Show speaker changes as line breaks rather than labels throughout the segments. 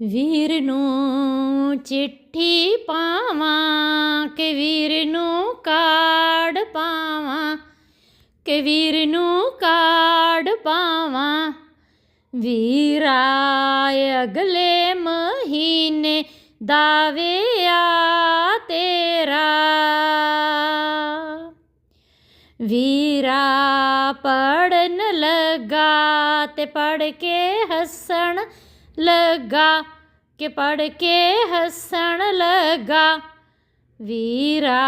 ਵੀਰ ਨੂੰ ਚਿੱਠੀ ਪਾਵਾਂ, ਕਿ ਵੀਰ ਨੂੰ ਕਾਰਡ ਪਾਵਾਂ, ਕਿ ਵੀਰ ਨੂੰ ਕਾਰਡ ਪਾਵਾਂ। ਵੀਰਾ ਅਗਲੇ ਮਹੀਨੇ ਦਾਵੇ ਆ ਤੇਰਾ। ਵੀਰਾ ਪੜਨ ਲੱਗਾ ਤੇ ਪੜ ਕੇ ਹੱਸਣ ਲੱਗਾ ਕਿ ਪੜ ਕੇ ਹੱਸਣ ਲੱਗਾ। ਵੀਰਾ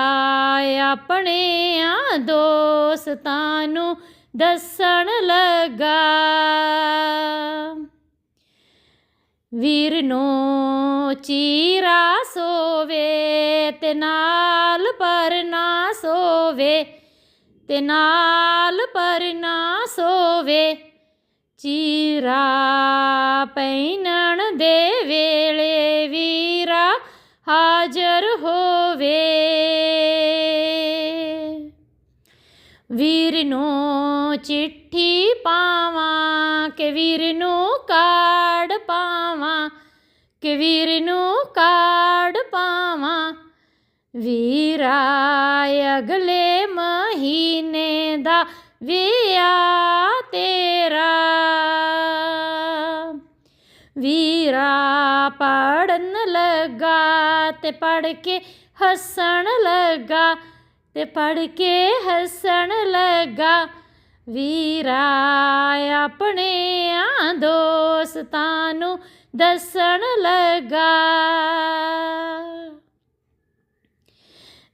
ਆਪਣਿਆਂ ਦੋਸਤਾਂ ਨੂੰ ਦੱਸਣ ਲੱਗਾ। ਵੀਰ ਨੂੰ ਚੀਰਾ ਸੋਵੇ ਤੇ ਨਾਲ ਪਰ ਨਾ ਸੋਵੇ, ਤੇ ਨਾਲ ਪਰ ਨਾ ਸੋਵੇ। ਚੀਰਾ ਪੈਨਣ ਦੇ ਵੇਲੇ ਵੀਰਾ ਹਾਜ਼ਰ ਹੋਵੇ। ਵੀਰ ਨੂੰ ਚਿੱਠੀ ਪਾਵਾਂ ਕਿ ਵੀਰ ਨੂੰ ਕਾਰਡ ਪਾਵਾਂ, ਕਿ ਵੀਰ ਨੂੰ ਕਾਰਡ ਪਾਵਾਂ। ਵੀਰਾ ਅਗਲੇ ਮਹੀਨੇ ਦਾ ਵਿਆਹ ਤੇਰਾ ਵੀਰਾ ਪੜਨ ਲੱਗਾ ਤੇ ਪੜ ਕੇ ਹੱਸਣ ਲੱਗਾ ਤੇ ਪੜ ਕੇ ਹੱਸਣ ਲੱਗਾ। ਵੀਰਾ ਆਪਣਿਆਂ ਦੋਸਤਾਂ ਨੂੰ ਦੱਸਣ ਲੱਗਾ।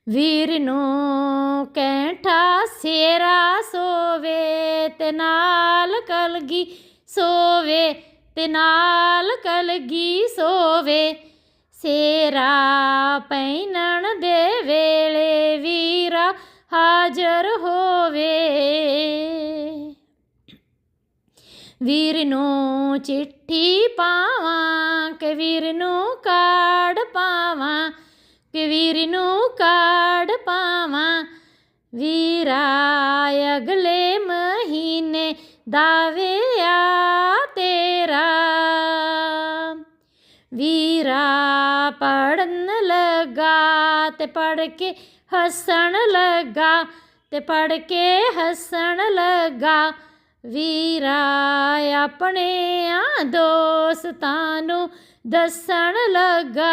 ਵੀਰ ਨੂੰ ਕੈਂਠਾ ਸੇਰਾ ਸੋਵੇ ਤੇ ਨਾਲ ਕਲਗੀ ਸੋਵੇ। ਤੇ ਨਾਲ ਕਲਗੀ ਸੋਵੇ, ਸੇਰਾ ਪੈਨਣ ਦੇ ਵੇਲੇ ਵੀਰਾ ਹਾਜ਼ਰ ਹੋਵੇ। ਵੀਰ ਨੂੰ ਚਿੱਠੀ ਪਾਵਾਂ, ਕਿ ਵੀਰ ਨੂੰ ਕਾਰਡ ਪਾਵਾਂ, ਕਿ ਵੀਰ ਨੂੰ ਕਾਰਡ ਪਾਵਾਂ। ਵੀਰਾ ਅਗਲੇ ਮਹੀਨੇ ਦਾਵੇ ਆ ਵੀਰਾ ਪੜਨ ਲੱਗਾ ਤੇ ਪੜ ਕੇ ਹੱਸਣ ਲੱਗਾ ਤੇ ਪੜ ਕੇ ਹੱਸਣ ਲੱਗਾ। ਵੀਰਾ ਆਪਣਿਆਂ ਦੋਸਤਾਂ ਨੂੰ ਦੱਸਣ ਲਗਾ।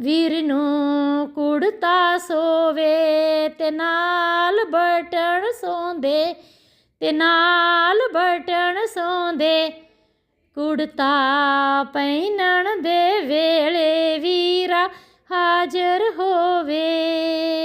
ਵੀਰ ਨੂੰ ਕੁੜਤਾ ਸੋਵੇ ਤੇ ਨਾਲ ਬਟਣ ਸੌਂਦੇ, ਤੇ ਨਾਲ ਬਟਣ ਸੌਂਦੇ। ਕੁੜਤਾ ਪਹਿਨਣ ਦੇ ਵੇਲੇ ਵੀਰਾ ਹਾਜ਼ਰ ਹੋਵੇ।